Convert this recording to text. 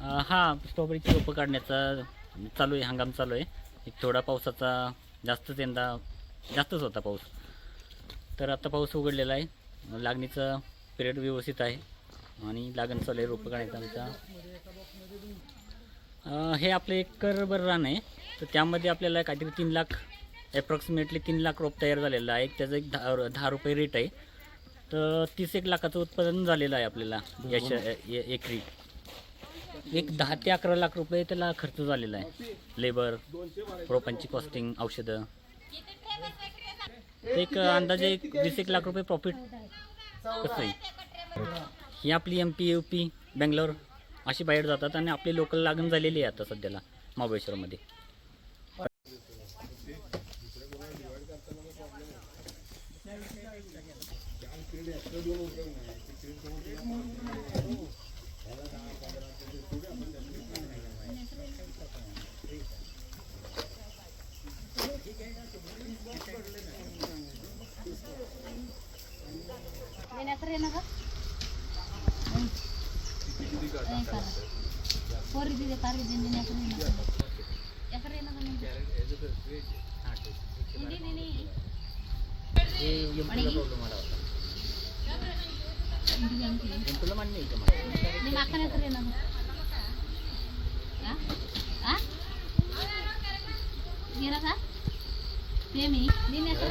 हा स्ट्रॉबेरीची रोपं काढण्याचा चालू आहे हंगाम चालू आहे. एक थोडा पावसाचा जास्तच यंदा जास्तच होता पाऊस. तर आता पाऊस उघडलेला आहे. लागणीचा पिरियड व्यवस्थित आहे. आणि लागण चालू आहे रोपं काढायचं आमचा. हे आपलं एकरभर रान आहे. तर त्यामध्ये आपल्याला काहीतरी तीन लाख ॲप्रॉक्सिमेटली तीन लाख रोप तयार झालेलं आहे. त्याचं एक दहा दहा रुपये रेट आहे. तर तीस एक लाखाचं उत्पादन झालेलं आहे आपल्याला याच्या एकरी. एक दहा ते अकरा लाख रुपये त्याला खर्च झालेला आहे. लेबर रोपांची कॉस्टिंग औषधं. एक अंदाजे एक वीस एक लाख रुपये प्रॉफिट कसं आहे? ही आपली M P U P Bangalore अशी बाहेर जातात आणि आपली लोकल लागण झालेली आहे आता सध्याला महाबळेश्वरमध्ये. ನಿನ್ನ ಹೆಸರು ಏನಾಗ ಫೋರ್ ಇದ್ದಿದೆ ಕಾರ್ ಇದ್ದೀನಿ ನಿನ್ನ ಹೆಸರು ಏನಾಗ ಹೆಸರು ಏನಾಗ ನಿಮ್ಮ ಅಕ್ಕನ ಹೆಸರು ಏನಾಗ ಏನದ? ಪ್ರೇಮಿ. ನಿನ್ನ ಹೆಸರು?